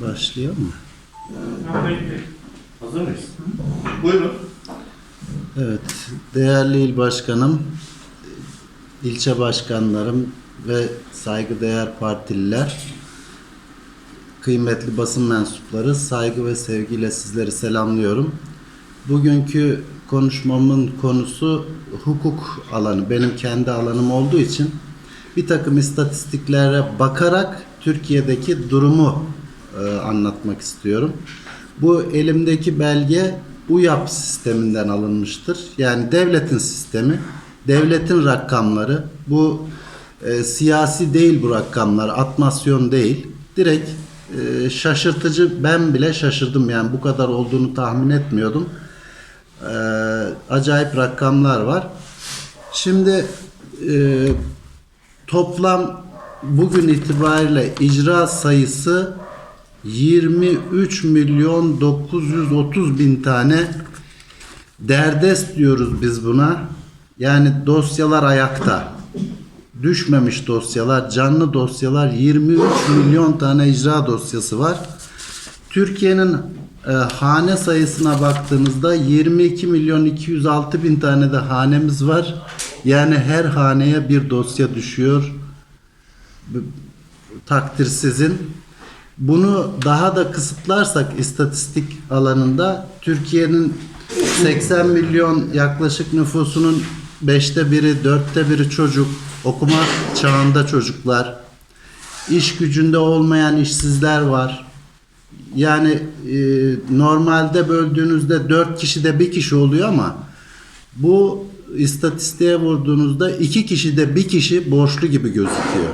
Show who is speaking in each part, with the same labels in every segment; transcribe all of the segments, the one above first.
Speaker 1: Başlayalım mı?
Speaker 2: Hazır mıyız? Buyurun.
Speaker 1: Evet, değerli il başkanım, ilçe başkanlarım ve saygıdeğer partililer, kıymetli basın mensupları, saygı ve sevgiyle sizleri selamlıyorum. Bugünkü konuşmamın konusu hukuk alanı, benim kendi alanım olduğu için bir takım istatistiklere bakarak Türkiye'deki durumu e, anlatmak istiyorum. Bu elimdeki belge UYAP sisteminden alınmıştır. Yani devletin sistemi, devletin rakamları. Bu e, siyasi değil bu rakamlar, atmasyon değil. Direkt e, şaşırtıcı, ben bile şaşırdım yani bu kadar olduğunu tahmin etmiyordum. E, acayip rakamlar var. Şimdi e, toplam bugün itibariyle icra sayısı 23 milyon 930 bin tane derdest diyoruz biz buna. Yani dosyalar ayakta. Düşmemiş dosyalar, canlı dosyalar 23 milyon tane icra dosyası var. Türkiye'nin e, hane sayısına baktığınızda 22 milyon 206 bin tane de hanemiz var. Yani her haneye bir dosya düşüyor. Takdir sizin. Bunu daha da kısıtlarsak istatistik alanında Türkiye'nin 80 milyon yaklaşık nüfusunun beşte biri, dörtte biri çocuk, okuma çağında çocuklar, iş gücünde olmayan işsizler var. Yani e, normalde böldüğünüzde 4 kişide bir kişi oluyor ama bu istatistiğe vurduğunuzda iki kişide bir kişi borçlu gibi gözüküyor.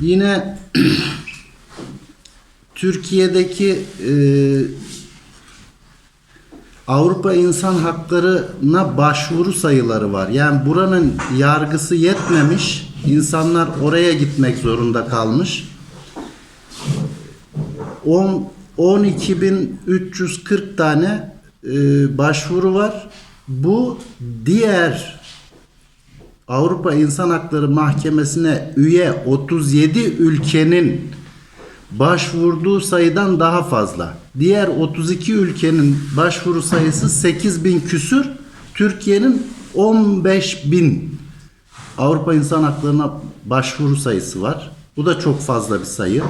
Speaker 1: Yine Türkiye'deki e, Avrupa İnsan Hakları'na başvuru sayıları var. Yani buranın yargısı yetmemiş. insanlar oraya gitmek zorunda kalmış. 10 12.340 tane e, başvuru var. Bu diğer Avrupa İnsan Hakları Mahkemesi'ne üye 37 ülkenin başvurduğu sayıdan daha fazla. Diğer 32 ülkenin başvuru sayısı 8 bin küsür. Türkiye'nin 15 bin Avrupa İnsan Hakları'na başvuru sayısı var. Bu da çok fazla bir sayı.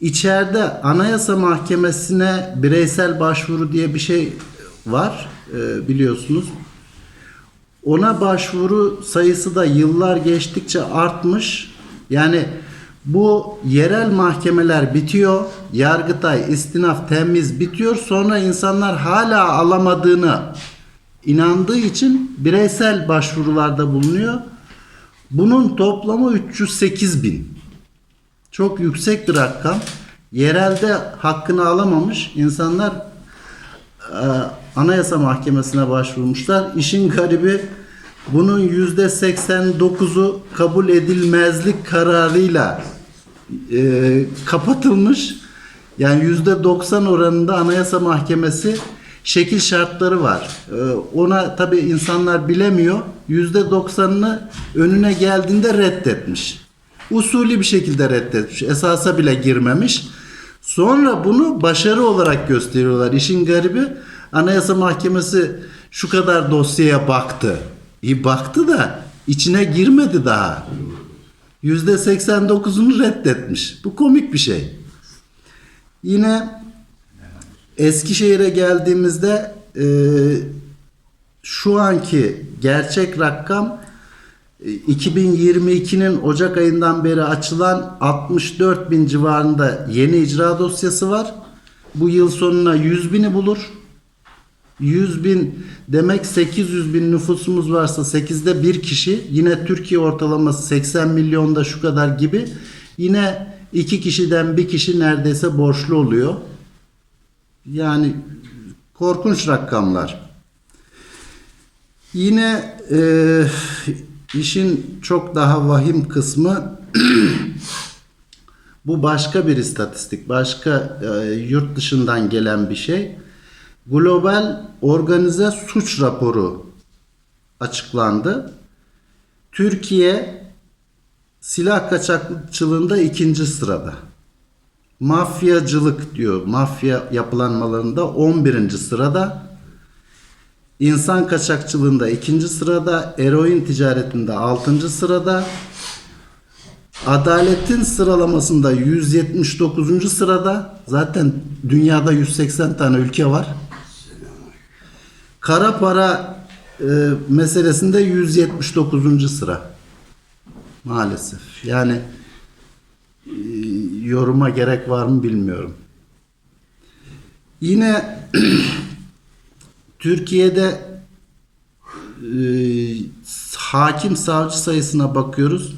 Speaker 1: İçeride Anayasa Mahkemesi'ne bireysel başvuru diye bir şey var e, biliyorsunuz. Ona başvuru sayısı da yıllar geçtikçe artmış. Yani bu yerel mahkemeler bitiyor. Yargıtay, istinaf, temiz bitiyor. Sonra insanlar hala alamadığını inandığı için bireysel başvurularda bulunuyor. Bunun toplamı 308 bin. Çok yüksek bir rakam. Yerelde hakkını alamamış insanlar Anayasa Mahkemesi'ne başvurmuşlar. İşin garibi bunun yüzde 89'u kabul edilmezlik kararıyla e, kapatılmış. Yani yüzde 90 oranında Anayasa Mahkemesi şekil şartları var. E, ona tabi insanlar bilemiyor. Yüzde 90'ını önüne geldiğinde reddetmiş. Usulü bir şekilde reddetmiş. Esasa bile girmemiş. Sonra bunu başarı olarak gösteriyorlar. İşin garibi Anayasa Mahkemesi şu kadar dosyaya baktı. İyi baktı da içine girmedi daha. Yüzde 89'unu reddetmiş. Bu komik bir şey. Yine Eskişehir'e geldiğimizde e, şu anki gerçek rakam 2022'nin Ocak ayından beri açılan 64 bin civarında yeni icra dosyası var. Bu yıl sonuna 100 bini bulur. 100 bin demek 800 bin nüfusumuz varsa 8'de bir kişi yine Türkiye ortalaması 80 milyonda şu kadar gibi yine iki kişiden bir kişi neredeyse borçlu oluyor. Yani korkunç rakamlar. Yine e, işin çok daha vahim kısmı bu başka bir istatistik, başka e, yurt dışından gelen bir şey. Global Organize Suç Raporu açıklandı. Türkiye Silah kaçakçılığında ikinci sırada. Mafyacılık diyor. Mafya yapılanmalarında 11. sırada. İnsan kaçakçılığında ikinci sırada. Eroin ticaretinde 6. sırada. Adaletin sıralamasında 179. sırada. Zaten dünyada 180 tane ülke var. Kara para e, meselesinde 179. sıra. Maalesef. Yani e, yoruma gerek var mı bilmiyorum. Yine Türkiye'de e, hakim savcı sayısına bakıyoruz.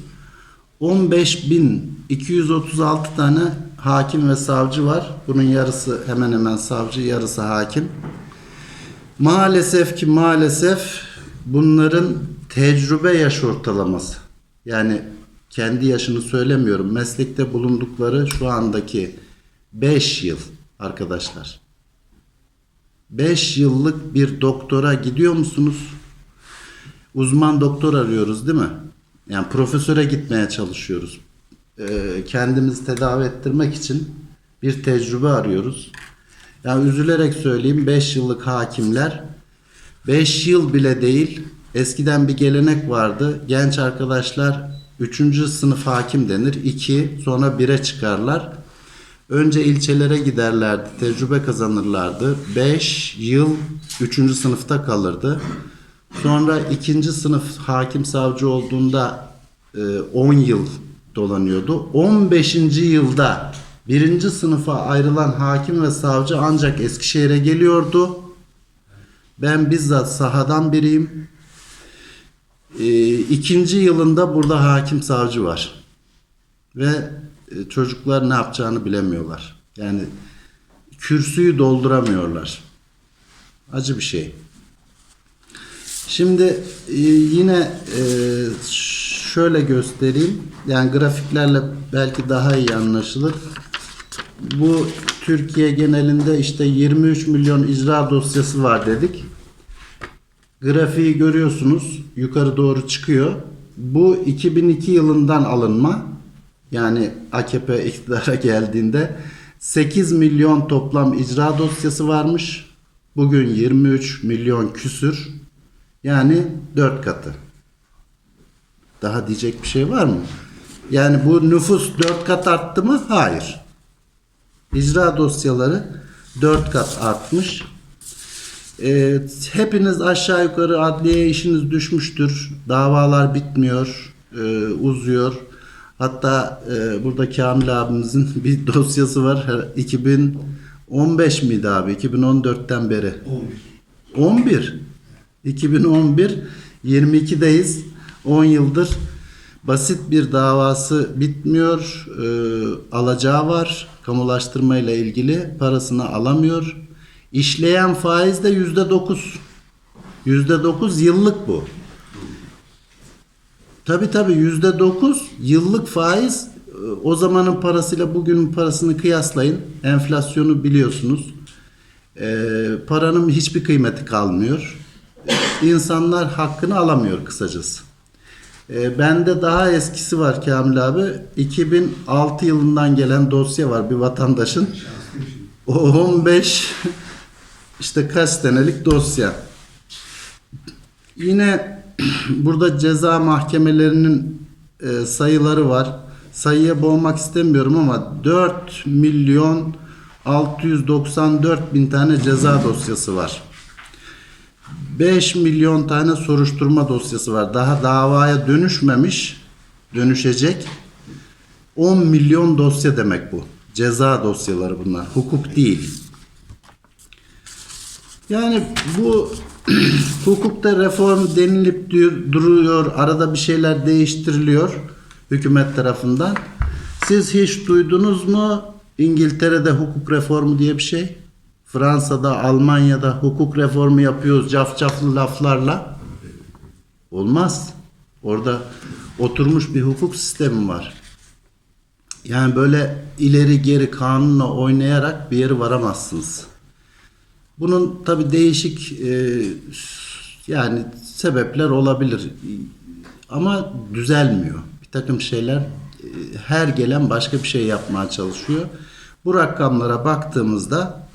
Speaker 1: 15.236 tane hakim ve savcı var. Bunun yarısı hemen hemen savcı, yarısı hakim. Maalesef ki maalesef bunların tecrübe yaş ortalaması. Yani kendi yaşını söylemiyorum. Meslekte bulundukları şu andaki 5 yıl arkadaşlar. 5 yıllık bir doktora gidiyor musunuz? Uzman doktor arıyoruz değil mi? Yani profesöre gitmeye çalışıyoruz. Ee, kendimizi tedavi ettirmek için bir tecrübe arıyoruz. Yani üzülerek söyleyeyim 5 yıllık hakimler 5 yıl bile değil eskiden bir gelenek vardı. Genç arkadaşlar 3. sınıf hakim denir. 2 sonra 1'e çıkarlar. Önce ilçelere giderlerdi, tecrübe kazanırlardı. 5 yıl 3. sınıfta kalırdı. Sonra 2. sınıf hakim savcı olduğunda e, 10 yıl dolanıyordu. 15. yılda 1. sınıfa ayrılan hakim ve savcı ancak Eskişehir'e geliyordu. Ben bizzat sahadan biriyim. E, ikinci yılında burada hakim savcı var. Ve e, çocuklar ne yapacağını bilemiyorlar. Yani kürsüyü dolduramıyorlar. Acı bir şey. Şimdi e, yine e, şöyle göstereyim. Yani grafiklerle belki daha iyi anlaşılır. Bu Türkiye genelinde işte 23 milyon icra dosyası var dedik. Grafiği görüyorsunuz. Yukarı doğru çıkıyor. Bu 2002 yılından alınma. Yani AKP iktidara geldiğinde 8 milyon toplam icra dosyası varmış. Bugün 23 milyon küsür. Yani 4 katı. Daha diyecek bir şey var mı? Yani bu nüfus 4 kat arttı mı? Hayır. İcra dosyaları 4 kat artmış. Ee, hepiniz aşağı yukarı adliyeye işiniz düşmüştür. Davalar bitmiyor, e, uzuyor. Hatta e, burada Kamil abimizin bir dosyası var. Her- 2015 miydi abi? 2014'ten beri. 11. 2011 22'deyiz. 10 yıldır basit bir davası bitmiyor. Ee, alacağı var. Kamulaştırma ile ilgili parasını alamıyor. İşleyen faiz de yüzde dokuz. Yüzde dokuz yıllık bu. Tabi tabi yüzde dokuz yıllık faiz e, o zamanın parasıyla bugünün parasını kıyaslayın. Enflasyonu biliyorsunuz. Ee, paranın hiçbir kıymeti kalmıyor. İnsanlar hakkını alamıyor kısacası. Ee, bende daha eskisi var Kamil abi. 2006 yılından gelen dosya var bir vatandaşın. O 15 işte kaç senelik dosya. Yine burada ceza mahkemelerinin e, sayıları var. Sayıya boğmak istemiyorum ama 4 milyon 694 bin tane ceza dosyası var. 5 milyon tane soruşturma dosyası var. Daha davaya dönüşmemiş, dönüşecek. 10 milyon dosya demek bu. Ceza dosyaları bunlar. Hukuk değil. Yani bu hukukta reform denilip dur- duruyor. Arada bir şeyler değiştiriliyor hükümet tarafından. Siz hiç duydunuz mu İngiltere'de hukuk reformu diye bir şey? Fransa'da, Almanya'da hukuk reformu yapıyoruz cafcaflı laflarla. Olmaz. Orada oturmuş bir hukuk sistemi var. Yani böyle ileri geri kanunla oynayarak bir yere varamazsınız. Bunun tabi değişik e, yani sebepler olabilir. Ama düzelmiyor bir takım şeyler e, her gelen başka bir şey yapmaya çalışıyor. Bu rakamlara baktığımızda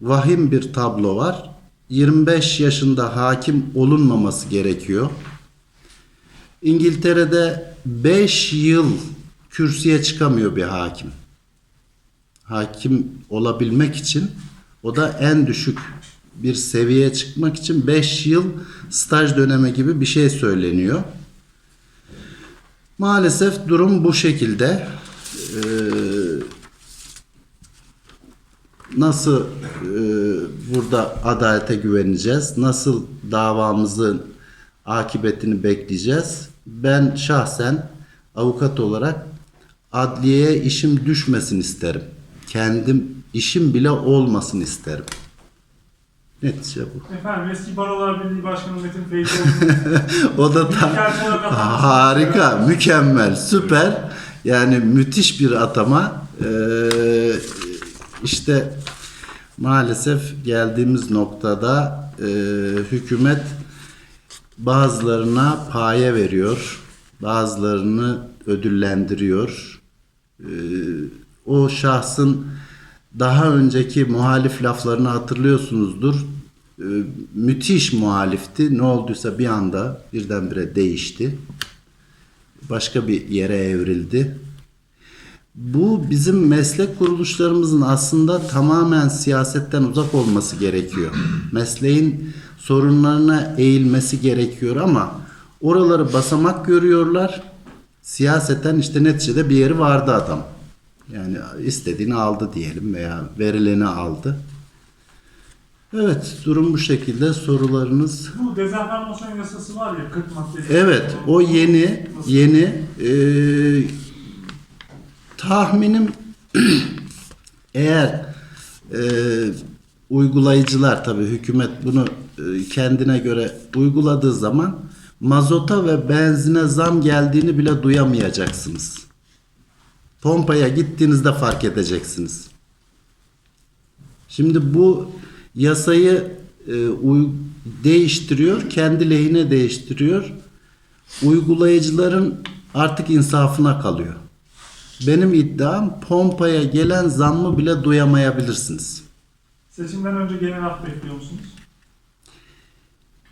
Speaker 1: vahim bir tablo var. 25 yaşında hakim olunmaması gerekiyor. İngiltere'de 5 yıl kürsüye çıkamıyor bir hakim. Hakim olabilmek için o da en düşük bir seviyeye çıkmak için 5 yıl staj dönemi gibi bir şey söyleniyor. Maalesef durum bu şekilde. Ee, nasıl e, burada adalete güveneceğiz? Nasıl davamızın akıbetini bekleyeceğiz? Ben şahsen avukat olarak adliyeye işim düşmesin isterim. Kendim işim bile olmasın isterim. Netice bu.
Speaker 3: Efendim eski Barolar Birliği Başkanı Metin Feyzoğlu'nun
Speaker 1: O da ta- harika, mükemmel, süper. Yani müthiş bir atama. Ee, işte maalesef geldiğimiz noktada e, hükümet bazılarına paye veriyor, bazılarını ödüllendiriyor. Ee, o şahsın daha önceki muhalif laflarını hatırlıyorsunuzdur. Ee, müthiş muhalifti. Ne olduysa bir anda birdenbire değişti. Başka bir yere evrildi. Bu bizim meslek kuruluşlarımızın aslında tamamen siyasetten uzak olması gerekiyor. Mesleğin sorunlarına eğilmesi gerekiyor ama oraları basamak görüyorlar. Siyaseten işte neticede bir yeri vardı adam. Yani istediğini aldı diyelim veya verileni aldı. Evet, durum bu şekilde. Sorularınız
Speaker 3: Bu dezenformasyon yasası var ya 40 maddeli.
Speaker 1: Evet, o yeni yeni e, tahminim eğer e, uygulayıcılar tabii hükümet bunu e, kendine göre uyguladığı zaman mazota ve benzine zam geldiğini bile duyamayacaksınız. Pompaya gittiğinizde fark edeceksiniz. Şimdi bu yasayı e, uy- değiştiriyor, kendi lehine değiştiriyor. Uygulayıcıların artık insafına kalıyor. Benim iddiam pompaya gelen zammı bile duyamayabilirsiniz.
Speaker 3: Seçimden önce genel af bekliyor musunuz?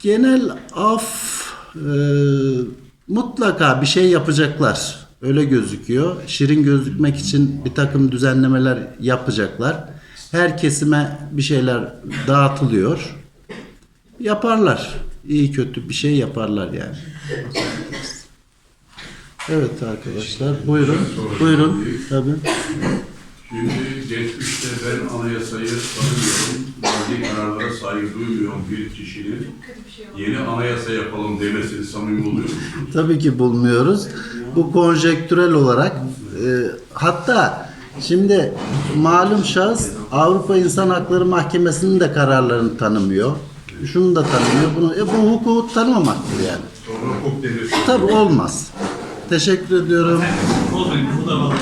Speaker 1: Genel af e, mutlaka bir şey yapacaklar. Öyle gözüküyor. Şirin gözükmek için bir takım düzenlemeler yapacaklar. Her kesime bir şeyler dağıtılıyor. Yaparlar. İyi kötü bir şey yaparlar yani. Evet arkadaşlar buyurun. Buyurun. Tabii.
Speaker 4: Şimdi geçmişte ben anayasayı tanımıyorum, maddi kararlara saygı duymuyorum bir kişinin yeni anayasa yapalım demesini samimi oluyor musunuz?
Speaker 1: Tabii ki bulmuyoruz. Bu konjektürel olarak e, hatta şimdi malum şahıs Avrupa İnsan Hakları Mahkemesi'nin de kararlarını tanımıyor. Şunu da tanımıyor. Bunu, e, bu hukuku tanımamaktır yani.
Speaker 4: Sonra hukuk
Speaker 1: Tabii olmaz. Teşekkür ediyorum.
Speaker 5: Bozmayın, bu da var.